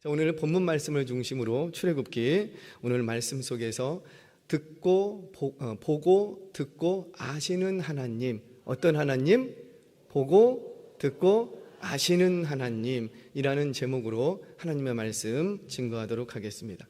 자, 오늘 본문 말씀을 중심으로 출애굽기 오늘 말씀 속에서 듣고 보, 어, 보고 듣고 아시는 하나님 어떤 하나님 보고 듣고 아시는 하나님이라는 제목으로 하나님의 말씀 증거하도록 하겠습니다.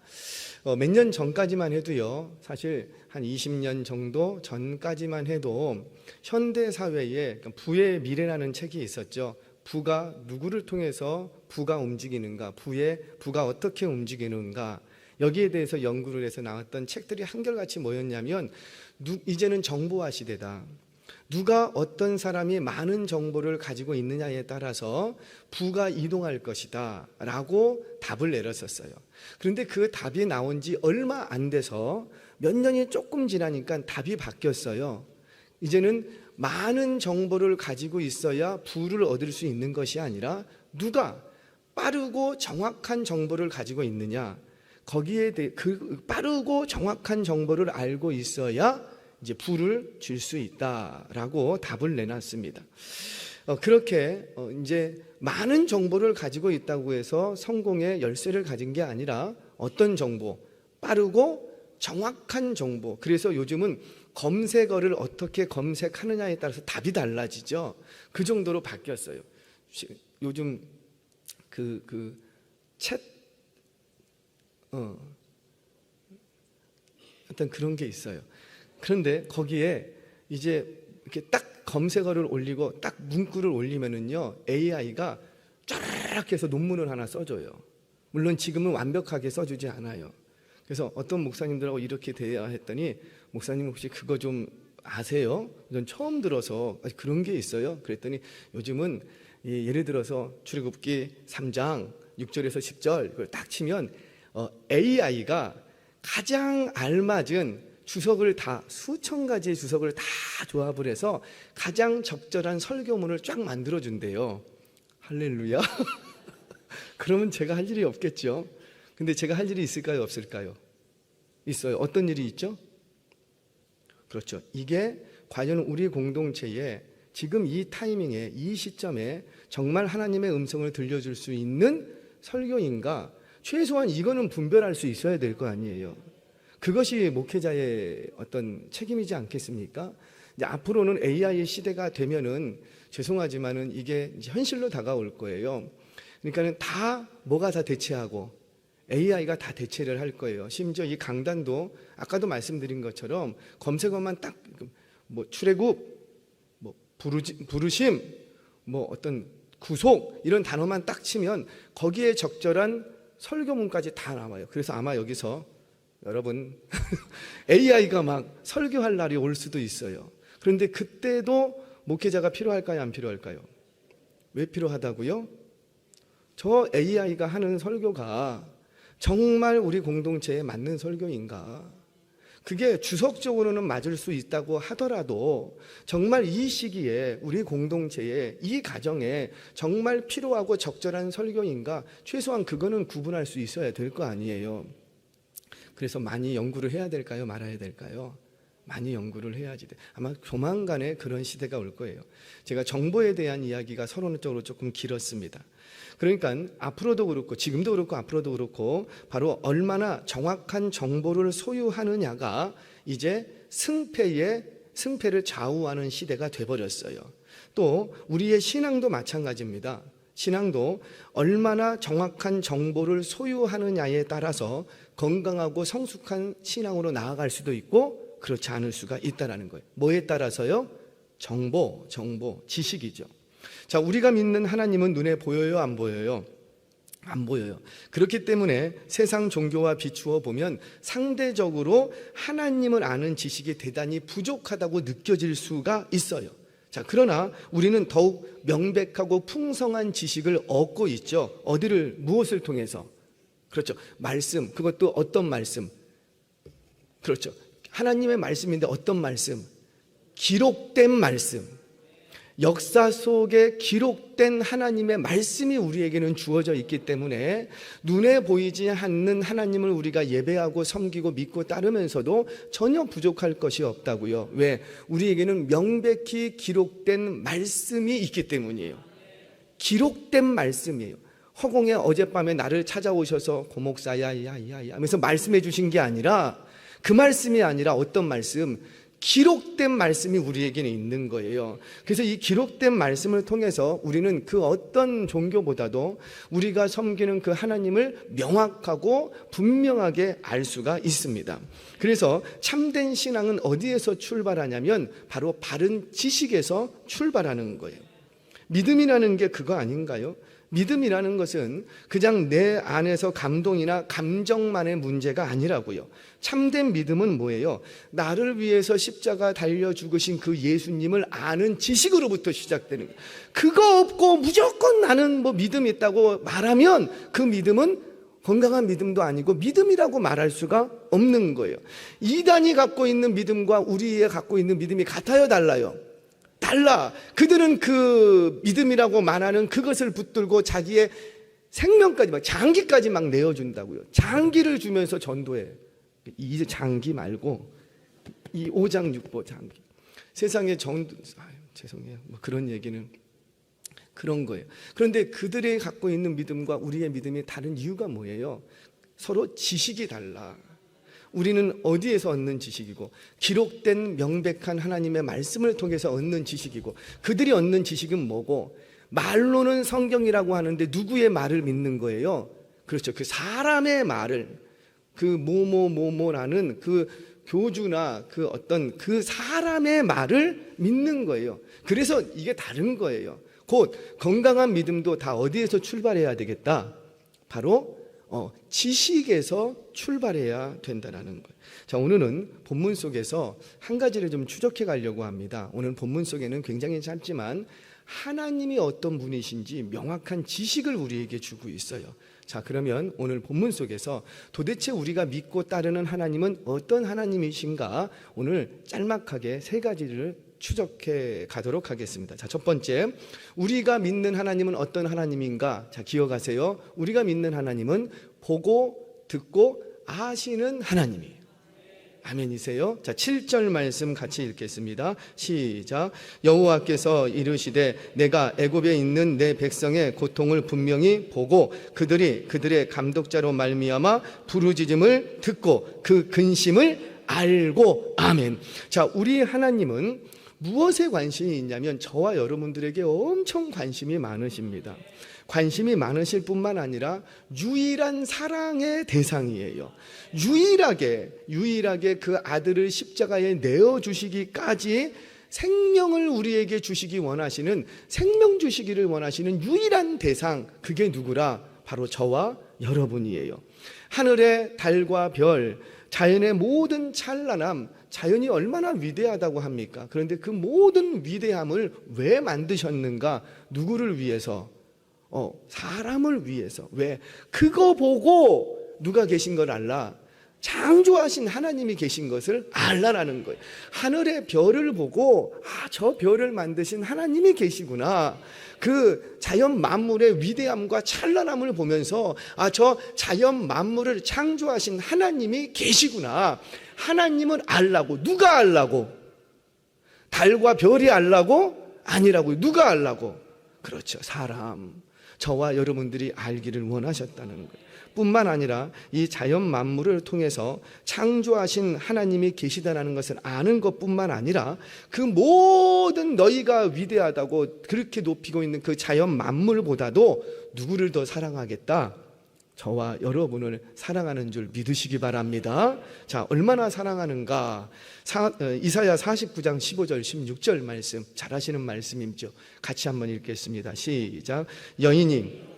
어, 몇 년 전까지만 해도요, 사실 한 20년 정도 전까지만 해도 현대 사회에 그러니까 부의 미래라는 책이 있었죠. 부가 누구를 통해서 부가 움직이는가, 부의 부가 어떻게 움직이는가 여기에 대해서 연구를 해서 나왔던 책들이 한결같이 뭐였냐면 누, 이제는 정보화 시대다. 누가 어떤 사람이 많은 정보를 가지고 있느냐에 따라서 부가 이동할 것이다 라고 답을 내렸었어요. 그런데 그 답이 나온 지 얼마 안 돼서 몇 년이 조금 지나니까 답이 바뀌었어요. 이제는 많은 정보를 가지고 있어야 부를 얻을 수 있는 것이 아니라 누가 빠르고 정확한 정보를 가지고 있느냐 거기에 대해 그 빠르고 정확한 정보를 알고 있어야 이제 부를 줄 수 있다라고 답을 내놨습니다. 어, 그렇게 어, 이제 많은 정보를 가지고 있다고 해서 성공의 열쇠를 가진 게 아니라 어떤 정보, 빠르고 정확한 정보. 그래서 요즘은 검색어를 어떻게 검색하느냐에 따라서 답이 달라지죠. 그 정도로 바뀌었어요. 시- 요즘 그 그 챗 어, 어떤 그런 게 있어요. 그런데 거기에 이제 이렇게 딱 검색어를 올리고 딱 문구를 올리면은요 AI가 쫙 해서 논문을 하나 써줘요. 물론 지금은 완벽하게 써주지 않아요. 그래서 어떤 목사님들하고 이렇게 대해야 했더니 목사님 혹시 그거 좀 아세요? 전 처음 들어서 아, 그런 게 있어요. 그랬더니 요즘은 이 예를 들어서 출애굽기 3장 6절에서 10절 그걸 딱 치면 어, AI가 가장 알맞은 주석을 다 수천 가지의 주석을 다 조합을 해서 가장 적절한 설교문을 쫙 만들어 준대요. 할렐루야. 그러면 제가 할 일이 없겠죠. 근데 제가 할 일이 있을까요, 없을까요? 있어요. 어떤 일이 있죠? 그렇죠. 이게 과연 우리 공동체에 지금 이 타이밍에 이 시점에 정말 하나님의 음성을 들려줄 수 있는 설교인가? 최소한 이거는 분별할 수 있어야 될 거 아니에요. 그것이 목회자의 어떤 책임이지 않겠습니까? 이제 앞으로는 AI 시대가 되면은 죄송하지만은 이게 현실로 다가올 거예요. 그러니까는 다 뭐가 다 대체하고 AI가 다 대체를 할 거예요. 심지어 이 강단도 아까도 말씀드린 것처럼 검색어만 딱 뭐 출애굽, 뭐 부르지, 부르심, 뭐 어떤 구속 이런 단어만 딱 치면 거기에 적절한 설교문까지 다 나와요. 그래서 아마 여기서 여러분 AI가 막 설교할 날이 올 수도 있어요. 그런데 그때도 목회자가 필요할까요? 안 필요할까요? 왜 필요하다고요? 저 AI가 하는 설교가 정말 우리 공동체에 맞는 설교인가? 그게 주석적으로는 맞을 수 있다고 하더라도 정말 이 시기에 우리 공동체에 이 가정에 정말 필요하고 적절한 설교인가? 최소한 그거는 구분할 수 있어야 될 거 아니에요. 그래서 많이 연구를 해야 될까요? 말아야 될까요? 많이 연구를 해야지 돼. 아마 조만간에 그런 시대가 올 거예요. 제가 정보에 대한 이야기가 서론적으로 조금 길었습니다. 그러니까 앞으로도 그렇고 지금도 그렇고 앞으로도 그렇고 바로 얼마나 정확한 정보를 소유하느냐가 이제 승패의 승패를 좌우하는 시대가 돼 버렸어요. 또 우리의 신앙도 마찬가지입니다. 신앙도 얼마나 정확한 정보를 소유하느냐에 따라서 건강하고 성숙한 신앙으로 나아갈 수도 있고 그렇지 않을 수가 있다라는 거예요. 뭐에 따라서요? 정보, 정보, 지식이죠. 자, 우리가 믿는 하나님은 눈에 보여요, 안 보여요? 안 보여요. 그렇기 때문에 세상 종교와 비추어 보면 상대적으로 하나님을 아는 지식이 대단히 부족하다고 느껴질 수가 있어요. 자, 그러나 우리는 더욱 명백하고 풍성한 지식을 얻고 있죠. 어디를, 무엇을 통해서? 그렇죠. 말씀. 그것도 어떤 말씀? 그렇죠. 하나님의 말씀인데 어떤 말씀? 기록된 말씀. 역사 속에 기록된 하나님의 말씀이 우리에게는 주어져 있기 때문에 눈에 보이지 않는 하나님을 우리가 예배하고 섬기고 믿고 따르면서도 전혀 부족할 것이 없다고요. 왜? 우리에게는 명백히 기록된 말씀이 있기 때문이에요. 기록된 말씀이에요. 허공에 어젯밤에 나를 찾아오셔서 고목사야 야 야 야 하면서 말씀해 주신 게 아니라 그 말씀이 아니라 어떤 말씀 기록된 말씀이 우리에게는 있는 거예요. 그래서 이 기록된 말씀을 통해서 우리는 그 어떤 종교보다도 우리가 섬기는 그 하나님을 명확하고 분명하게 알 수가 있습니다. 그래서 참된 신앙은 어디에서 출발하냐면 바로 바른 지식에서 출발하는 거예요. 믿음이라는 게 그거 아닌가요? 믿음이라는 것은 그냥 내 안에서 감동이나 감정만의 문제가 아니라고요. 참된 믿음은 뭐예요? 나를 위해서 십자가 달려 죽으신 그 예수님을 아는 지식으로부터 시작되는 거예요. 그거 없고 무조건 나는 뭐 믿음이 있다고 말하면 그 믿음은 건강한 믿음도 아니고 믿음이라고 말할 수가 없는 거예요. 이단이 갖고 있는 믿음과 우리의 갖고 있는 믿음이 같아요, 달라요? 달라. 그들은 그 믿음이라고 말하는 그것을 붙들고 자기의 생명까지 막 장기까지 막 내어준다고요. 장기를 주면서 전도해. 이 장기 말고 이 5장 6보 장기. 세상에 전도 아유, 죄송해요. 뭐 그런 얘기는 그런 거예요. 그런데 그들이 갖고 있는 믿음과 우리의 믿음이 다른 이유가 뭐예요? 서로 지식이 달라. 우리는 어디에서 얻는 지식이고 기록된 명백한 하나님의 말씀을 통해서 얻는 지식이고 그들이 얻는 지식은 뭐고 말로는 성경이라고 하는데 누구의 말을 믿는 거예요? 그렇죠. 그 사람의 말을 그 뭐뭐 뭐뭐라는 그 교주나 그 어떤 그 사람의 말을 믿는 거예요. 그래서 이게 다른 거예요. 곧 건강한 믿음도 다 어디에서 출발해야 되겠다. 바로 어, 지식에서 출발해야 된다는 거예요. 자, 오늘은 본문 속에서 한 가지를 좀 추적해 가려고 합니다. 오늘 본문 속에는 굉장히 짧지만 하나님이 어떤 분이신지 명확한 지식을 우리에게 주고 있어요. 자, 그러면 오늘 본문 속에서 도대체 우리가 믿고 따르는 하나님은 어떤 하나님이신가 오늘 짤막하게 세 가지를 추적해 가도록 하겠습니다. 자, 첫 번째, 우리가 믿는 하나님은 어떤 하나님인가? 자, 기억하세요. 우리가 믿는 하나님은 보고 듣고 아시는 하나님이에요. 아멘이세요? 자, 7절 말씀 같이 읽겠습니다. 시작. 여호와께서 이르시되 내가 애굽에 있는 내 백성의 고통을 분명히 보고 그들이 그들의 감독자로 말미암아 부르짖음을 듣고 그 근심을 알고 아멘. 자, 우리 하나님은 무엇에 관심이 있냐면 저와 여러분들에게 엄청 관심이 많으십니다. 관심이 많으실 뿐만 아니라 유일한 사랑의 대상이에요. 유일하게, 유일하게 그 아들을 십자가에 내어주시기까지 생명을 우리에게 주시기 원하시는, 생명 주시기를 원하시는 유일한 대상, 그게 누구라? 바로 저와 여러분이에요. 하늘의 달과 별, 자연의 모든 찬란함, 자연이 얼마나 위대하다고 합니까? 그런데 그 모든 위대함을 왜 만드셨는가? 누구를 위해서? 어, 사람을 위해서. 왜? 그거 보고 누가 계신 걸 알라? 창조하신 하나님이 계신 것을 알라라는 거예요. 하늘의 별을 보고 아, 저 별을 만드신 하나님이 계시구나. 그 자연 만물의 위대함과 찬란함을 보면서 아, 저 자연 만물을 창조하신 하나님이 계시구나. 하나님은 알라고 누가 알라고? 달과 별이 알라고? 아니라고. 누가 알라고? 그렇죠. 사람. 저와 여러분들이 알기를 원하셨다는 거예요. 뿐만 아니라 이 자연 만물을 통해서 창조하신 하나님이 계시다라는 것을 아는 것뿐만 아니라 그 모든 너희가 위대하다고 그렇게 높이고 있는 그 자연 만물보다도 누구를 더 사랑하겠다? 저와 여러분을 사랑하는 줄 믿으시기 바랍니다. 자, 얼마나 사랑하는가? 사, 어, 이사야 49장 15절, 16절 말씀, 잘 하시는 말씀이죠. 같이 한번 읽겠습니다. 시작. 여인이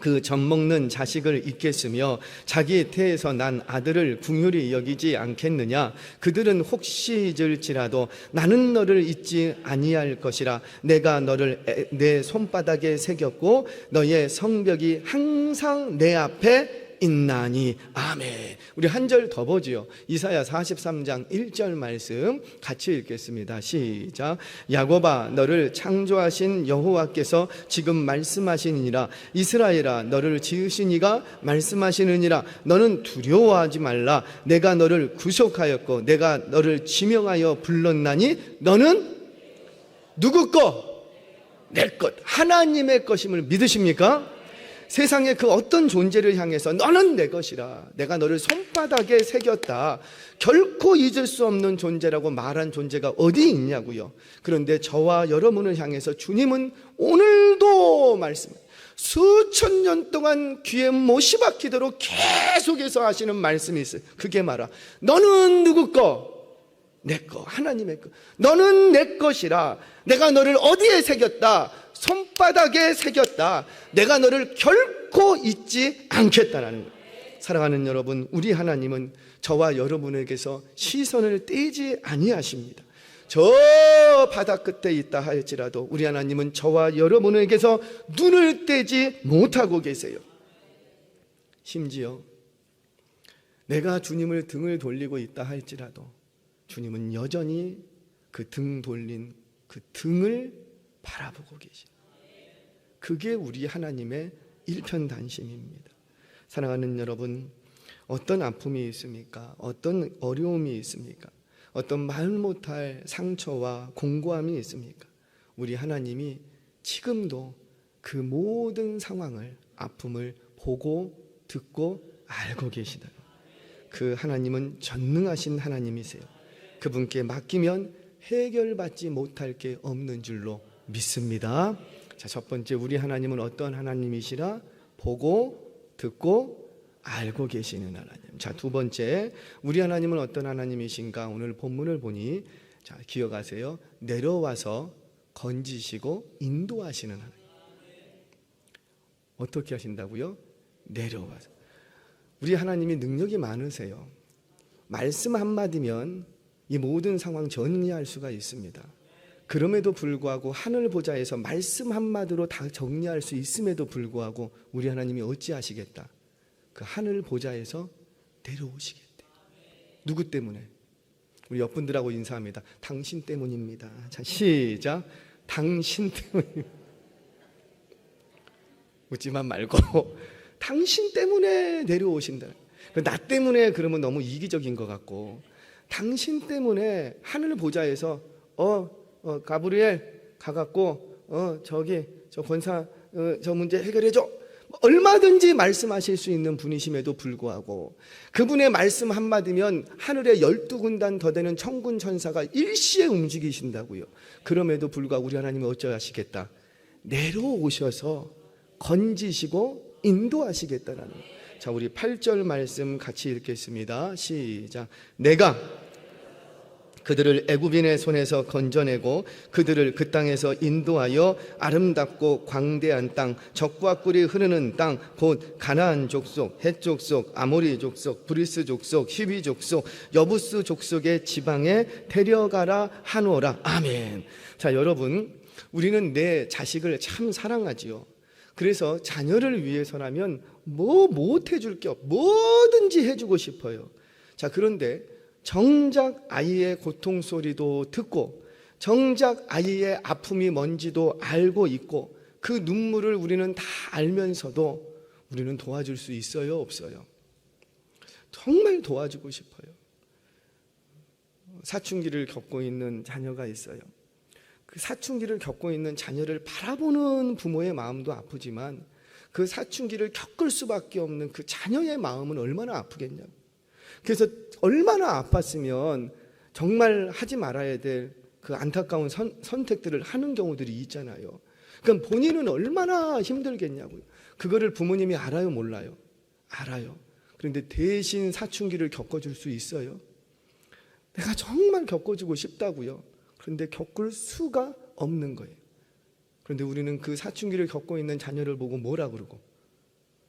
그 젖먹는 자식을 잊겠으며 자기 태에서 난 아들을 궁휼히 여기지 않겠느냐? 그들은 혹시 잊을지라도 나는 너를 잊지 아니할 것이라. 내가 너를 애- 내 손바닥에 새겼고 너의 성벽이 항상 내 앞에 있나니 아멘. 우리 한 절 더 보지요. 이사야 43장 1절 말씀 같이 읽겠습니다. 시작. 야곱아 너를 창조하신 여호와께서 지금 말씀하시니라 이스라엘아 너를 지으신 이가 말씀하시느니라 너는 두려워하지 말라 내가 너를 구속하였고 내가 너를 지명하여 불렀나니 너는 누구 것? 내 것. 하나님의 것임을 믿으십니까? 세상의 그 어떤 존재를 향해서 너는 내 것이라 내가 너를 손바닥에 새겼다. 결코 잊을 수 없는 존재라고 말한 존재가 어디 있냐고요. 그런데 저와 여러분을 향해서 주님은 오늘도 말씀 수천 년 동안 귀에 못이 박히도록 계속해서 하시는 말씀이 있어요. 그게 말아 너는 누구 거? 내 거, 하나님의 거. 너는 내 것이라. 내가 너를 어디에 새겼다? 손바닥에 새겼다. 내가 너를 결코 잊지 않겠다라는 거. 사랑하는 여러분, 우리 하나님은 저와 여러분에게서 시선을 떼지 아니하십니다. 저 바다 끝에 있다 할지라도 우리 하나님은 저와 여러분에게서 눈을 떼지 못하고 계세요. 심지어 내가 주님을 등을 돌리고 있다 할지라도 주님은 여전히 그 등 돌린 그 등을 바라보고 계시. 그게 우리 하나님의 일편단심입니다. 사랑하는 여러분, 어떤 아픔이 있습니까? 어떤 어려움이 있습니까? 어떤 말 못할 상처와 공고함이 있습니까? 우리 하나님이 지금도 그 모든 상황을 아픔을 보고 듣고 알고 계시다. 그 하나님은 전능하신 하나님이세요. 그분께 맡기면 해결받지 못할 게 없는 줄로 믿습니다. 자, 첫 번째 우리 하나님은 어떤 하나님이시라 보고 듣고 알고 계시는 하나님. 자, 두 번째 우리 하나님은 어떤 하나님이신가? 오늘 본문을 보니 자, 기억하세요. 내려와서 건지시고 인도하시는 하나님. 어떻게 하신다고요? 내려와서. 우리 하나님이 능력이 많으세요. 말씀 한마디면 이 모든 상황 정리할 수가 있습니다. 그럼에도 불구하고 하늘 보좌에서 말씀 한마디로 다 정리할 수 있음에도 불구하고 우리 하나님이 어찌하시겠다? 그 하늘 보좌에서 내려오시겠대. 누구 때문에? 우리 옆분들하고 인사합니다. 당신 때문입니다. 자, 시작. 당신 때문. 웃지만 말고 당신 때문에 내려오신다. 그나 때문에 그러면 너무 이기적인 것 같고 당신 때문에 하늘 보좌에서 어, 어 가브리엘 가갖고 어 저기 저 권사 어, 저 문제 해결해 줘. 얼마든지 말씀하실 수 있는 분이심에도 불구하고 그분의 말씀 한마디면 하늘에 열두 군단 더 되는 천군 천사가 일시에 움직이신다고요. 그럼에도 불구하고 우리 하나님이 어쩌하시겠다? 내려오셔서 건지시고 인도하시겠다라는. 자, 우리 8절 말씀 같이 읽겠습니다. 시작. 내가 그들을 애굽인의 손에서 건져내고 그들을 그 땅에서 인도하여 아름답고 광대한 땅 적과 꿀이 흐르는 땅 곧 가나안 족속 헷 족속 아모리 족속 브리스 족속 히비 족속 여부스 족속의 지방에 데려가라 하노라 아멘. 자, 여러분 우리는 내 자식을 참 사랑하지요. 그래서 자녀를 위해서라면 뭐 못 해줄 게 없, 뭐든지 해주고 싶어요. 자, 그런데 정작 아이의 고통 소리도 듣고 정작 아이의 아픔이 뭔지도 알고 있고 그 눈물을 우리는 다 알면서도 우리는 도와줄 수 있어요, 없어요? 정말 도와주고 싶어요. 사춘기를 겪고 있는 자녀가 있어요. 그 사춘기를 겪고 있는 자녀를 바라보는 부모의 마음도 아프지만 그 사춘기를 겪을 수밖에 없는 그 자녀의 마음은 얼마나 아프겠냐고. 그래서 얼마나 아팠으면 정말 하지 말아야 될 그 안타까운 선, 선택들을 하는 경우들이 있잖아요. 그럼 본인은 얼마나 힘들겠냐고요. 그거를 부모님이 알아요, 몰라요? 알아요. 그런데 대신 사춘기를 겪어줄 수 있어요. 내가 정말 겪어주고 싶다고요. 그런데 겪을 수가 없는 거예요. 그런데 우리는 그 사춘기를 겪고 있는 자녀를 보고 뭐라 그러고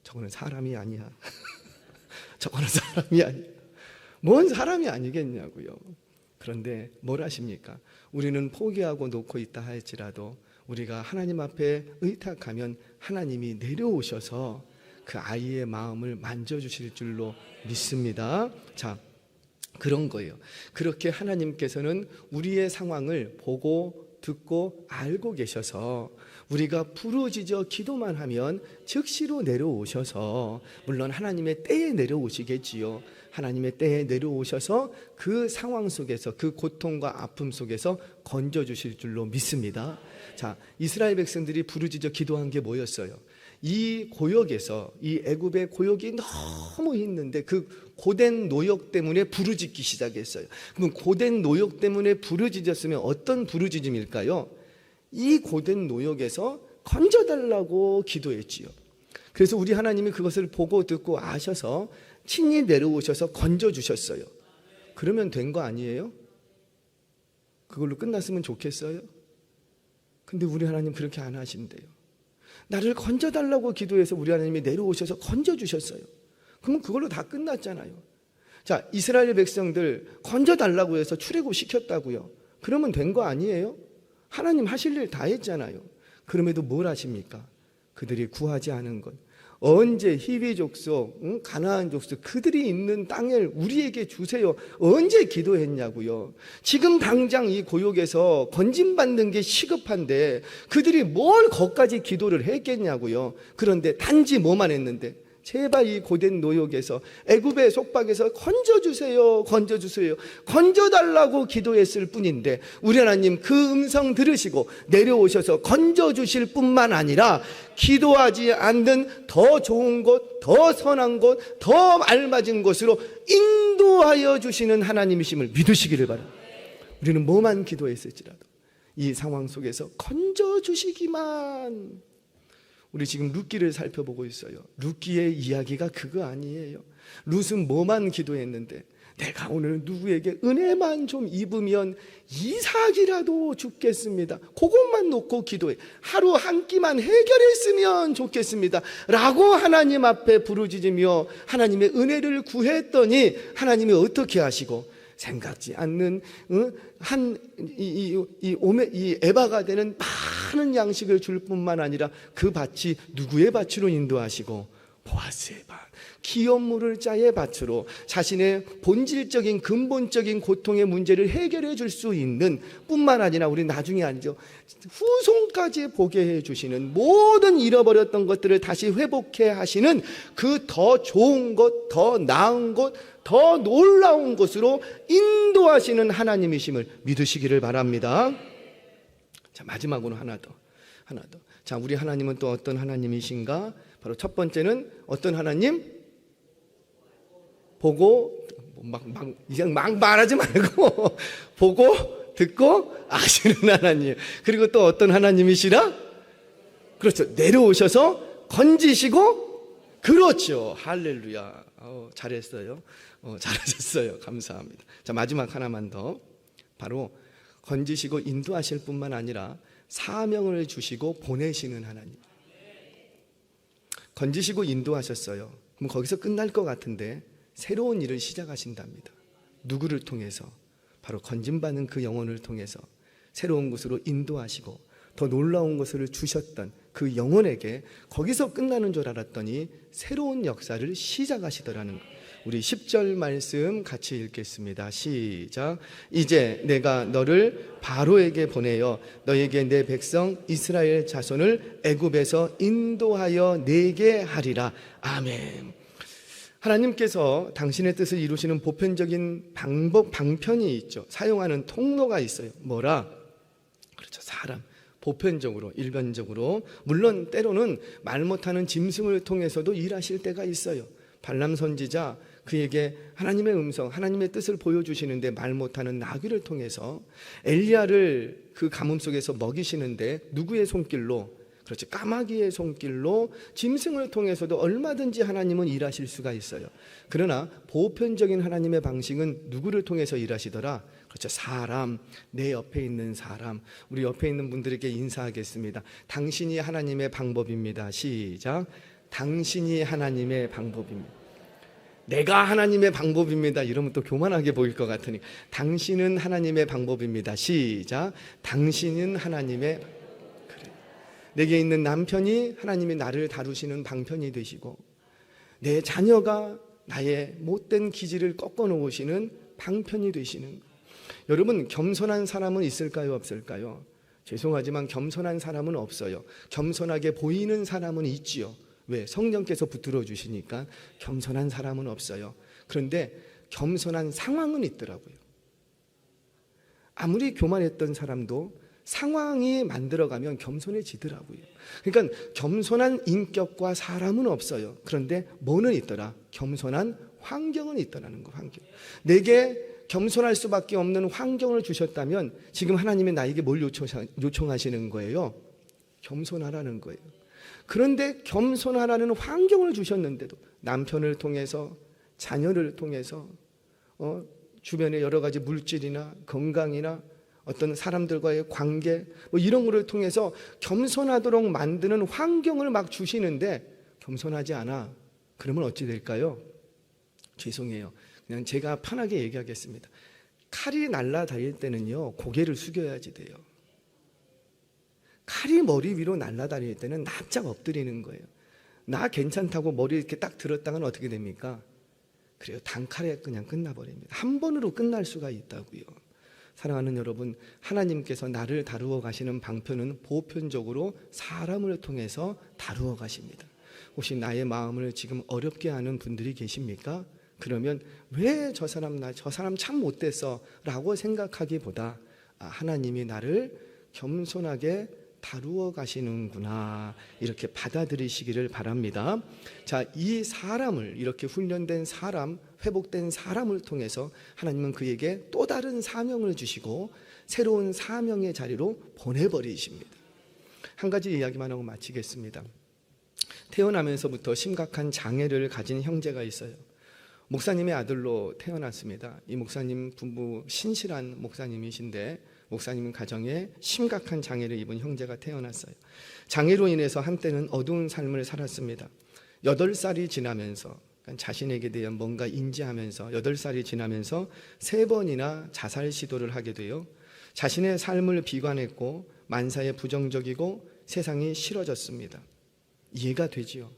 저거는 사람이 아니야. 저거는 사람이 아니야. 뭔 사람이 아니겠냐고요. 그런데 뭘 하십니까? 우리는 포기하고 놓고 있다 할지라도 우리가 하나님 앞에 의탁하면 하나님이 내려오셔서 그 아이의 마음을 만져주실 줄로 믿습니다. 자, 그런 거예요. 그렇게 하나님께서는 우리의 상황을 보고 듣고 알고 계셔서 우리가 부르짖어 기도만 하면 즉시로 내려오셔서 물론 하나님의 때에 내려오시겠지요. 하나님의 때에 내려오셔서 그 상황 속에서 그 고통과 아픔 속에서 건져 주실 줄로 믿습니다. 자, 이스라엘 백성들이 부르짖어 기도한 게 뭐였어요? 이 고역에서 이 애굽의 고역이 너무 힘든데 그 고된 노역 때문에 부르짖기 시작했어요. 그럼 고된 노역 때문에 부르짖었으면 어떤 부르짖음일까요? 이 고된 노역에서 건져달라고 기도했지요. 그래서 우리 하나님이 그것을 보고 듣고 아셔서 친히 내려오셔서 건져 주셨어요. 그러면 된 거 아니에요? 그걸로 끝났으면 좋겠어요? 근데 우리 하나님 그렇게 안 하신대요. 나를 건져달라고 기도해서 우리 하나님이 내려오셔서 건져주셨어요. 그러면 그걸로 다 끝났잖아요. 자, 이스라엘 백성들 건져달라고 해서 출애굽 시켰다고요. 그러면 된 거 아니에요? 하나님 하실 일 다 했잖아요. 그럼에도 뭘 하십니까? 그들이 구하지 않은 것. 언제 히비 족속, 응? 가나안 족속 그들이 있는 땅을 우리에게 주세요. 언제 기도했냐고요. 지금 당장 이 고역에서 건진 받는 게 시급한데 그들이 뭘 거기까지 기도를 했겠냐고요. 그런데 단지 뭐만 했는데 제발 이 고된 노역에서 애굽의 속박에서 건져 주세요. 건져 주세요. 건져 달라고 기도했을 뿐인데 우리 하나님 그 음성 들으시고 내려오셔서 건져 주실 뿐만 아니라 기도하지 않는 더 좋은 곳, 더 선한 곳, 더 알맞은 곳으로 인도하여 주시는 하나님이심을 믿으시기를 바랍니다. 우리는 뭐만 기도했을지라도 이 상황 속에서 건져 주시기만 우리 지금 룻기를 살펴보고 있어요. 룻기의 이야기가 그거 아니에요. 룻은 뭐만 기도했는데 내가 오늘 누구에게 은혜만 좀 입으면 이삭이라도 죽겠습니다. 그것만 놓고 기도해. 하루 한 끼만 해결했으면 좋겠습니다. 라고 하나님 앞에 부르짖으며 하나님의 은혜를 구했더니 하나님이 어떻게 하시고 생각지 않는 어? 한이 이, 이, 이 에바가 되는 많은 양식을 줄 뿐만 아니라 그 밭이 누구의 밭으로 인도하시고 보아스의 밭, 기업물을 자의 밭으로 자신의 본질적인 근본적인 고통의 문제를 해결해 줄 수 있는 뿐만 아니라 우리 나중에 아니죠 후손까지 보게 해 주시는 모든 잃어버렸던 것들을 다시 회복해 하시는 그 더 좋은 것, 더 나은 것, 더 놀라운 것으로 인도하시는 하나님이심을 믿으시기를 바랍니다. 자, 마지막으로 하나 더. 하나 더. 자, 우리 하나님은 또 어떤 하나님이신가? 바로 첫 번째는 어떤 하나님? 보고 막, 막, 그냥 막 말하지 말고 보고 듣고 아시는 하나님. 그리고 또 어떤 하나님이시라? 그렇죠. 내려오셔서 건지시고 그렇죠. 할렐루야. 어, 잘했어요. 어, 잘하셨어요. 감사합니다. 자, 마지막 하나만 더. 바로 건지시고 인도하실 뿐만 아니라 사명을 주시고 보내시는 하나님. 건지시고 인도하셨어요. 그럼 거기서 끝날 것 같은데 새로운 일을 시작하신답니다. 누구를 통해서? 바로 건진받는 그 영혼을 통해서 새로운 곳으로 인도하시고 더 놀라운 것을 주셨던 그 영혼에게 거기서 끝나는 줄 알았더니 새로운 역사를 시작하시더라는 것. 우리 10절 말씀 같이 읽겠습니다. 시작. 이제 내가 너를 바로에게 보내어 너에게 내 백성 이스라엘 자손을 애굽에서 인도하여 내게 하리라. 아멘. 하나님께서 당신의 뜻을 이루시는 보편적인 방법 방편이 있죠. 사용하는 통로가 있어요. 뭐라? 그렇죠. 사람. 보편적으로 일반적으로 물론 때로는 말 못하는 짐승을 통해서도 일하실 때가 있어요. 발람 선지자 그에게 하나님의 음성, 하나님의 뜻을 보여주시는데 말 못하는 나귀를 통해서 엘리야를 그 가뭄 속에서 먹이시는데 누구의 손길로 그렇지 까마귀의 손길로 짐승을 통해서도 얼마든지 하나님은 일하실 수가 있어요. 그러나 보편적인 하나님의 방식은 누구를 통해서 일하시더라? 그렇죠. 사람, 내 옆에 있는 사람, 우리 옆에 있는 분들에게 인사하겠습니다. 당신이 하나님의 방법입니다. 시작. 당신이 하나님의 방법입니다. 내가 하나님의 방법입니다. 이러면 또 교만하게 보일 것 같으니 당신은 하나님의 방법입니다. 시작. 당신은 하나님의 그래. 내게 있는 남편이 하나님이 나를 다루시는 방편이 되시고 내 자녀가 나의 못된 기질을 꺾어 놓으시는 방편이 되시는 여러분 겸손한 사람은 있을까요 없을까요? 죄송하지만 겸손한 사람은 없어요. 겸손하게 보이는 사람은 있지요. 왜? 성령께서 붙들어 주시니까 겸손한 사람은 없어요. 그런데 겸손한 상황은 있더라고요. 아무리 교만했던 사람도 상황이 만들어가면 겸손해지더라고요. 그러니까 겸손한 인격과 사람은 없어요. 그런데 뭐는 있더라? 겸손한 환경은 있더라는 거, 환경. 내게 겸손할 수밖에 없는 환경을 주셨다면 지금 하나님이 나에게 뭘 요청- 요청하시는 거예요? 겸손하라는 거예요. 그런데 겸손하라는 환경을 주셨는데도 남편을 통해서 자녀를 통해서 어, 주변의 여러 가지 물질이나 건강이나 어떤 사람들과의 관계 뭐 이런 거를 통해서 겸손하도록 만드는 환경을 막 주시는데 겸손하지 않아. 그러면 어찌 될까요? 죄송해요. 그냥 제가 편하게 얘기하겠습니다. 칼이 날아다닐 때는요 고개를 숙여야지 돼요. 칼이 머리 위로 날아다닐 때는 납작 엎드리는 거예요. 나 괜찮다고 머리 이렇게 딱 들었다가는 어떻게 됩니까? 그래요. 단칼에 그냥 끝나버립니다. 한 번으로 끝날 수가 있다고요. 사랑하는 여러분, 하나님께서 나를 다루어 가시는 방편은 보편적으로 사람을 통해서 다루어 가십니다. 혹시 나의 마음을 지금 어렵게 하는 분들이 계십니까? 그러면 왜 저 사람 나 저 사람 참 못됐어라고 생각하기보다 아, 하나님이 나를 겸손하게 다루어 가시는구나 이렇게 받아들이시기를 바랍니다. 자, 이 사람을 이렇게 훈련된 사람, 회복된 사람을 통해서 하나님은 그에게 또 다른 사명을 주시고 새로운 사명의 자리로 보내버리십니다. 한 가지 이야기만 하고 마치겠습니다. 태어나면서부터 심각한 장애를 가진 형제가 있어요. 목사님의 아들로 태어났습니다. 이 목사님 부부 신실한 목사님이신데 목사님은 가정에 심각한 장애를 입은 형제가 태어났어요. 장애로 인해서 한때는 어두운 삶을 살았습니다. 여덟 살이 지나면서 그러니까 자신에게 대한 뭔가 인지하면서 여덟 살이 지나면서 세 번이나 자살 시도를 하게 돼요. 자신의 삶을 비관했고 만사에 부정적이고 세상이 싫어졌습니다. 이해가 되지요.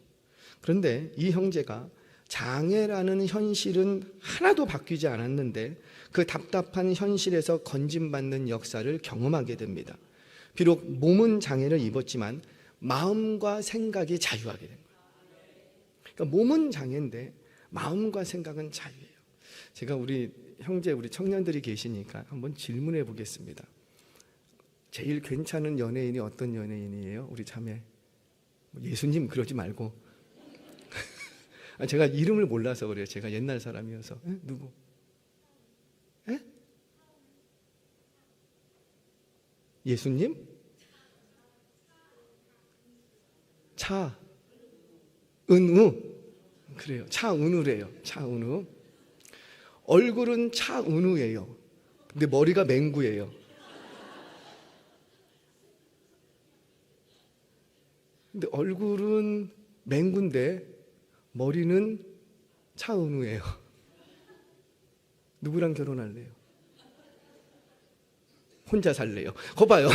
그런데 이 형제가 장애라는 현실은 하나도 바뀌지 않았는데 그 답답한 현실에서 건진받는 역사를 경험하게 됩니다. 비록 몸은 장애를 입었지만 마음과 생각이 자유하게 된 거예요. 그러니까 몸은 장애인데 마음과 생각은 자유예요. 제가 우리 형제 우리 청년들이 계시니까 한번 질문해 보겠습니다. 제일 괜찮은 연예인이 어떤 연예인이에요? 우리 자매. 뭐 예수님 그러지 말고 아, 제가 이름을 몰라서 그래요. 제가 옛날 사람이어서 에? 누구? 에? 예수님? 차 은우 그래요. 차은우래요. 차은우 얼굴은 차은우예요. 근데 머리가 맹구예요. 근데 얼굴은 맹구인데 머리는 차은우예요. 누구랑 결혼할래요? 혼자 살래요. 거 봐요.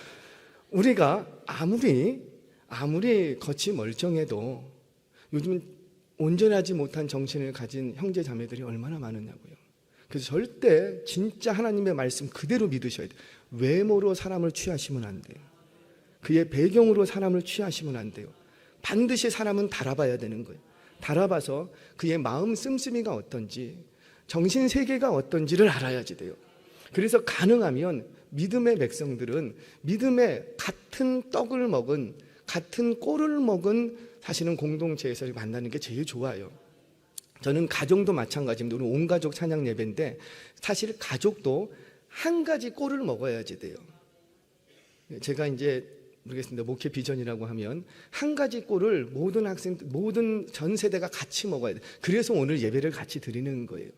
우리가 아무리 아무리 겉이 멀쩡해도 요즘 온전하지 못한 정신을 가진 형제 자매들이 얼마나 많으냐고요. 그래서 절대 진짜 하나님의 말씀 그대로 믿으셔야 돼요. 외모로 사람을 취하시면 안 돼요. 그의 배경으로 사람을 취하시면 안 돼요. 반드시 사람은 달아봐야 되는 거예요. 달아봐서 그의 마음 씀씀이가 어떤지, 정신 세계가 어떤지를 알아야지 돼요. 그래서 가능하면 믿음의 백성들은 믿음의 같은 떡을 먹은 같은 꼴을 먹은 사실은 공동체에서 만나는 게 제일 좋아요. 저는 가정도 마찬가지입니다. 오늘 온 가족 찬양 예배인데 사실 가족도 한 가지 꼴을 먹어야지 돼요. 제가 이제 모르겠습니다. 목회 비전이라고 하면 한 가지 꼴을 모든 학생, 모든 전 세대가 같이 먹어야 돼. 그래서 오늘 예배를 같이 드리는 거예요.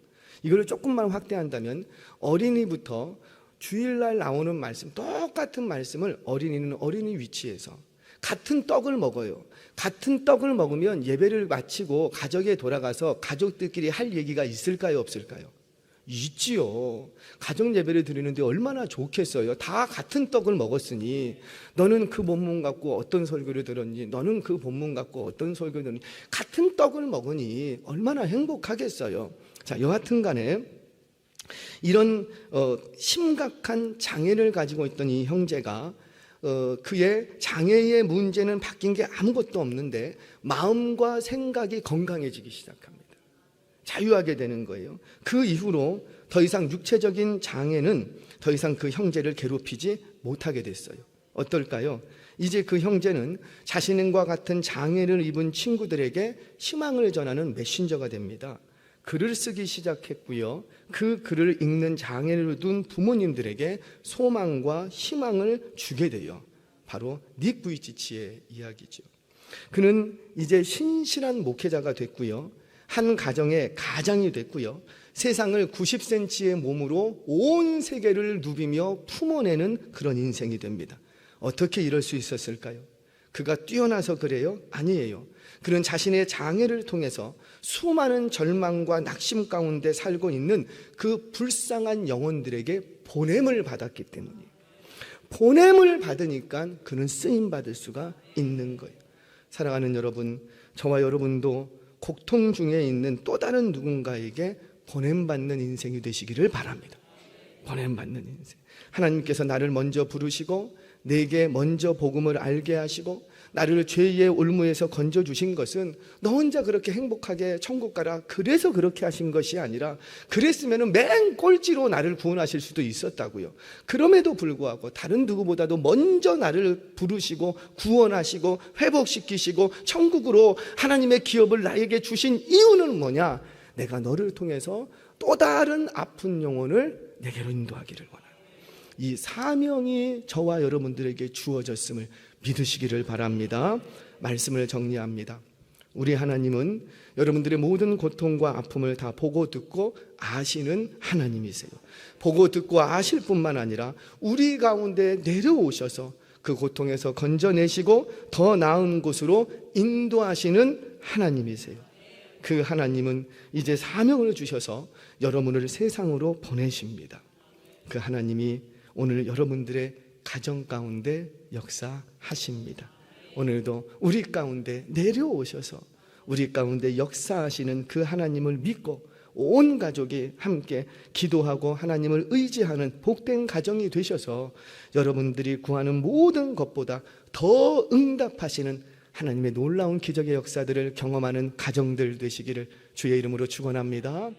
이걸 조금만 확대한다면 어린이부터 주일날 나오는 말씀, 똑같은 말씀을 어린이는 어린이 위치에서 같은 떡을 먹어요. 같은 떡을 먹으면 예배를 마치고 가족에 돌아가서 가족들끼리 할 얘기가 있을까요, 없을까요? 있지요. 가정 예배를 드리는데 얼마나 좋겠어요. 다 같은 떡을 먹었으니 너는 그 본문 갖고 어떤 설교를 들었니? 너는 그 본문 갖고 어떤 설교를 들었니? 같은 떡을 먹으니 얼마나 행복하겠어요. 자, 여하튼 간에 이런 어, 심각한 장애를 가지고 있던 이 형제가 어, 그의 장애의 문제는 바뀐 게 아무것도 없는데 마음과 생각이 건강해지기 시작합니다. 자유하게 되는 거예요. 그 이후로 더 이상 육체적인 장애는 더 이상 그 형제를 괴롭히지 못하게 됐어요. 어떨까요? 이제 그 형제는 자신과 같은 장애를 입은 친구들에게 희망을 전하는 메신저가 됩니다. 글을 쓰기 시작했고요. 그 글을 읽는 장애를 둔 부모님들에게 소망과 희망을 주게 돼요. 바로 닉 부이치치의 이야기죠. 그는 이제 신실한 목회자가 됐고요. 한 가정의 가장이 됐고요. 세상을 90cm의 몸으로 온 세계를 누비며 품어내는 그런 인생이 됩니다. 어떻게 이럴 수 있었을까요? 그가 뛰어나서 그래요? 아니에요. 그는 자신의 장애를 통해서 수많은 절망과 낙심 가운데 살고 있는 그 불쌍한 영혼들에게 보냄을 받았기 때문이에요. 보냄을 받으니까 그는 쓰임 받을 수가 있는 거예요. 사랑하는 여러분, 저와 여러분도 고통 중에 있는 또 다른 누군가에게 보냄 받는 인생이 되시기를 바랍니다. 보냄 받는 인생. 하나님께서 나를 먼저 부르시고 내게 먼저 복음을 알게 하시고 나를 죄의 올무에서 건져 주신 것은 너 혼자 그렇게 행복하게 천국 가라 그래서 그렇게 하신 것이 아니라 그랬으면은 맨 꼴찌로 나를 구원하실 수도 있었다고요. 그럼에도 불구하고 다른 누구보다도 먼저 나를 부르시고 구원하시고 회복시키시고 천국으로 하나님의 기업을 나에게 주신 이유는 뭐냐? 내가 너를 통해서 또 다른 아픈 영혼을 내게로 인도하기를 원합니다. 이 사명이 저와 여러분들에게 주어졌음을 믿으시기를 바랍니다. 말씀을 정리합니다. 우리 하나님은 여러분들의 모든 고통과 아픔을 다 보고 듣고 아시는 하나님이세요. 보고 듣고 아실 뿐만 아니라 우리 가운데 내려오셔서 그 고통에서 건져내시고 더 나은 곳으로 인도하시는 하나님이세요. 그 하나님은 이제 사명을 주셔서 여러분을 세상으로 보내십니다. 그 하나님이 오늘 여러분들의 가정 가운데 역사하십니다. 오늘도 우리 가운데 내려오셔서 우리 가운데 역사하시는 그 하나님을 믿고 온 가족이 함께 기도하고 하나님을 의지하는 복된 가정이 되셔서 여러분들이 구하는 모든 것보다 더 응답하시는 하나님의 놀라운 기적의 역사들을 경험하는 가정들 되시기를 주의 이름으로 축원합니다.